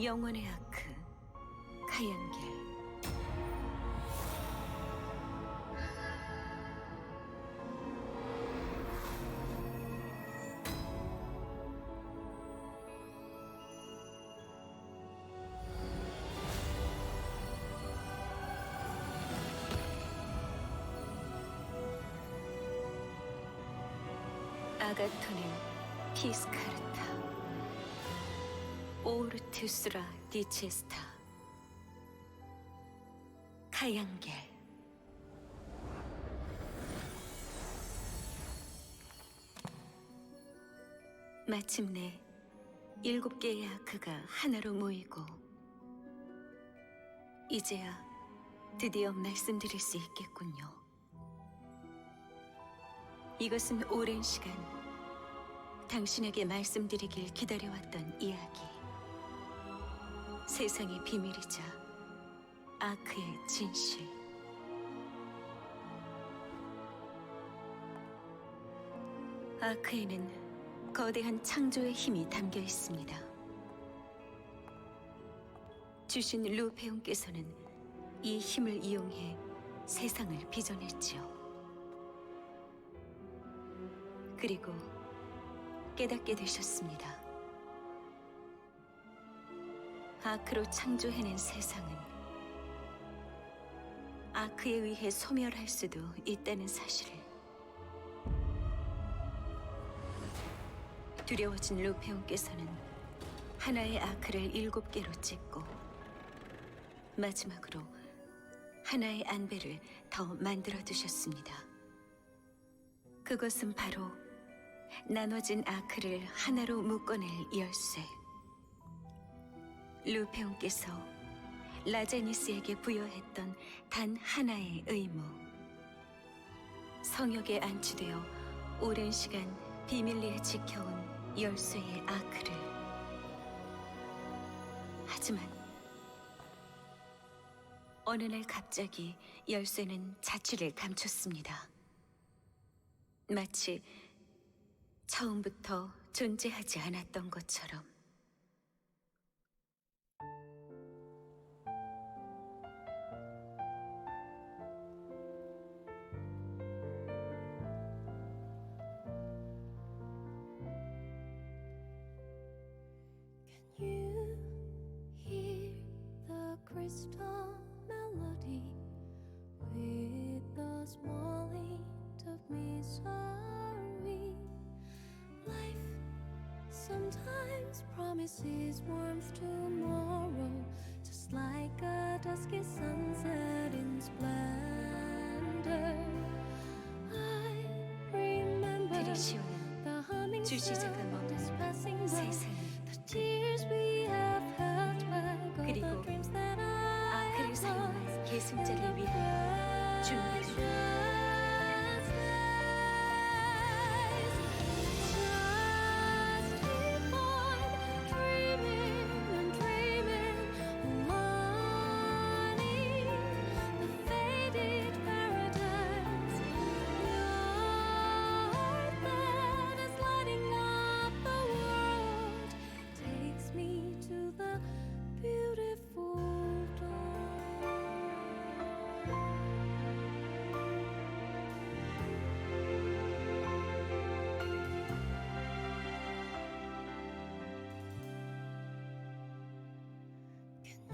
영원의 아크 가양길 아가토는 피스카르타 오르투스라 디체스타 가양겔 마침내 일곱 개의 아크가 하나로 모이고 이제야 드디어 말씀드릴 수 있겠군요. 이것은 오랜 시간 당신에게 말씀드리길 기다려왔던 이야기. 세상의 비밀이자 아크의 진실. 아크에는 거대한 창조의 힘이 담겨 있습니다. 주신 루페온께서는 이 힘을 이용해 세상을 빚어냈지요. 그리고 깨닫게 되셨습니다. 아크로 창조해낸 세상은 아크에 의해 소멸할 수도 있다는 사실을 두려워진 루페온께서는 하나의 아크를 일곱 개로 찢고 마지막으로 하나의 안배를 더 만들어 두셨습니다. 그것은 바로 나눠진 아크를 하나로 묶어낼 열쇠. 루페온께서 라제니스에게 부여했던 단 하나의 의무. 성역에 안치되어 오랜 시간 비밀리에 지켜온 열쇠의 아크를. 하지만 어느 날 갑자기 열쇠는 자취를 감췄습니다. 마치 처음부터 존재하지 않았던 것처럼. times promises warmth tomorrow, just like a dusky sunset in splendor. I remember the humming is passing by, the tears we have held back, all the dreams that I lost, and the breath.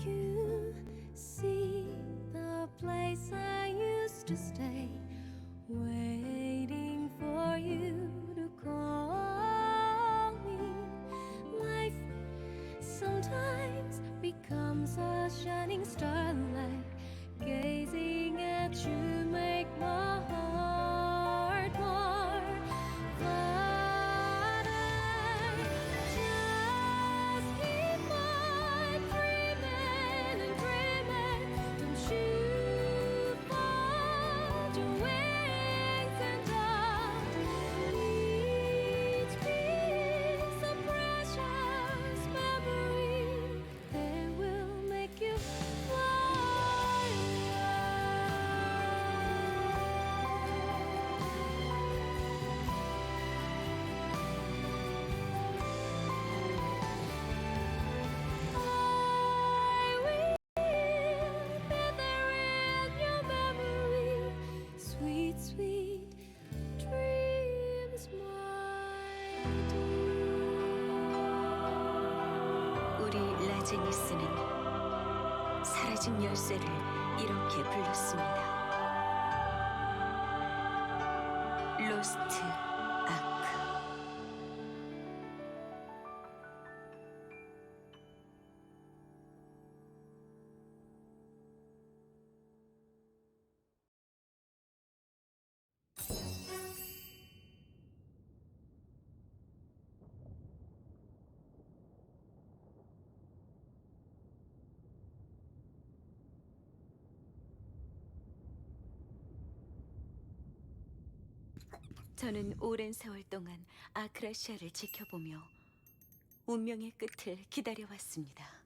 You 아크레스는 사라진 열쇠를 이렇게 불렀습니다. 로스트 저는 오랜 세월 동안 아크라시아를 지켜보며 운명의 끝을 기다려왔습니다.